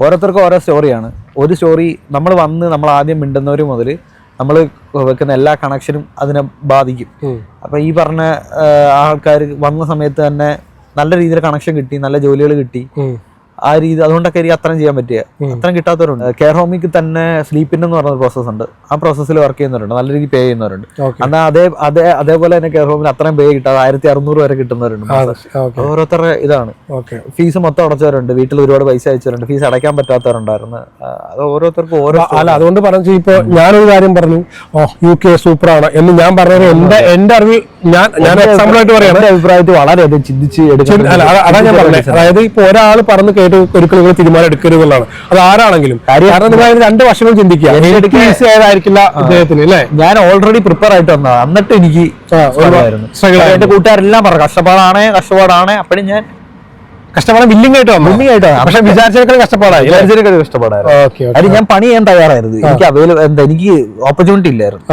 ഓരോരുത്തർക്കും ഓരോ സ്റ്റോറിയാണ്. ഒരു സ്റ്റോറി നമ്മൾ വന്ന് നമ്മൾ ആദ്യം മിണ്ടുന്നവർ മുതൽ നമ്മൾ വെക്കുന്ന എല്ലാ കണക്ഷനും അതിനെ ബാധിക്കും. അപ്പൊ ഈ പറഞ്ഞ ആൾക്കാർ വന്ന സമയത്ത് തന്നെ നല്ല രീതിയിൽ കണക്ഷൻ കിട്ടി നല്ല ജോലികൾ കിട്ടി. ആ രീതി അതുകൊണ്ടൊക്കെ എനിക്ക് അത്രയും ചെയ്യാൻ പറ്റിയ. അത്രയും കിട്ടാത്തവരുണ്ട്. കെയർ ഹോമിക്ക് തന്നെ സ്ലീപ്പിന്റെ എന്ന് പറഞ്ഞ പ്രോസസ് ഉണ്ട്. ആ പ്രോസസ്സിൽ വർക്ക് ചെയ്യുന്നവരുണ്ട്. നല്ല രീതിയിൽ പേ ചെയ്യുന്നവരുണ്ട്. എന്നാൽ അതേ അതേ അതേപോലെ തന്നെ കെയർ ഹോമിന് അത്രയും പേ കിട്ടാതെ ആയിരത്തി അറുന്നൂറ് വരെ കിട്ടുന്നവരുണ്ട്. ഓരോരുത്തരുടെ ഇതാണ്. ഫീസ് മൊത്തം അടച്ചവരുണ്ട്. വീട്ടിൽ ഒരുപാട് പൈസ അയച്ചവരുണ്ട്. ഫീസ് അടയ്ക്കാൻ പറ്റാത്തവരുണ്ടായിരുന്നു. അത് ഓരോരുത്തർക്കും ഓരോ അല്ല അതുകൊണ്ട് പറഞ്ഞു ഇപ്പൊ ഞാനൊരു കാര്യം പറഞ്ഞു. ഓ യു കെ സൂപ്പറാണ് എന്ന് ഞാൻ പറഞ്ഞത് എന്റെ എന്റെ അറിവിൽ ഞാൻ ഞാൻ എക്സാമ്പിൾ ആയിട്ട് പറയാം അഭിപ്രായത്തിൽ വളരെയധികം ചിന്തിച്ച് എടുക്കും അതാ ഞാൻ പറഞ്ഞത്. അതായത് ഇപ്പൊ ഒരാൾ പറഞ്ഞു കേട്ട് ഒരിക്കലും നിങ്ങൾ തീരുമാനം എടുക്കരുത് എന്നുള്ളതാണ്. അത് ആരാണെങ്കിലും. കാരണം നിങ്ങൾ അതിന് രണ്ട് വർഷങ്ങൾ ചിന്തിക്കുക. ഇദ്ദേഹത്തിന് അല്ലേ? ഞാൻ ഓൾറെഡി പ്രിപ്പയർ ആയിട്ട് വന്നതാണ് എന്നിട്ട് എനിക്ക് എന്റെ കൂട്ടുകാരെല്ലാം പറഞ്ഞു കഷ്ടപ്പാടാണ് കഷ്ടപ്പാടാണ്. അപ്പോഴും ഞാൻ കഷ്ടപ്പാട് ബില്ലിംഗ് ആയിട്ട് വന്നു ബില്ലിംഗ് ആയിട്ട്. പക്ഷെ വിചാരിച്ചേക്കാൾ കഷ്ടപ്പാടായി വിചാരിച്ചതിനേക്കാൾ കഷ്ടപ്പാടായിരുന്നു. ഓക്കെ അത് ഞാൻ പണി ചെയ്യാൻ തയ്യാറായിരുന്നു. എനിക്ക് അവൈലബിൾ എന്താ എനിക്ക് ഓപ്പർച്യൂണിറ്റി ഇല്ലായിരുന്നു.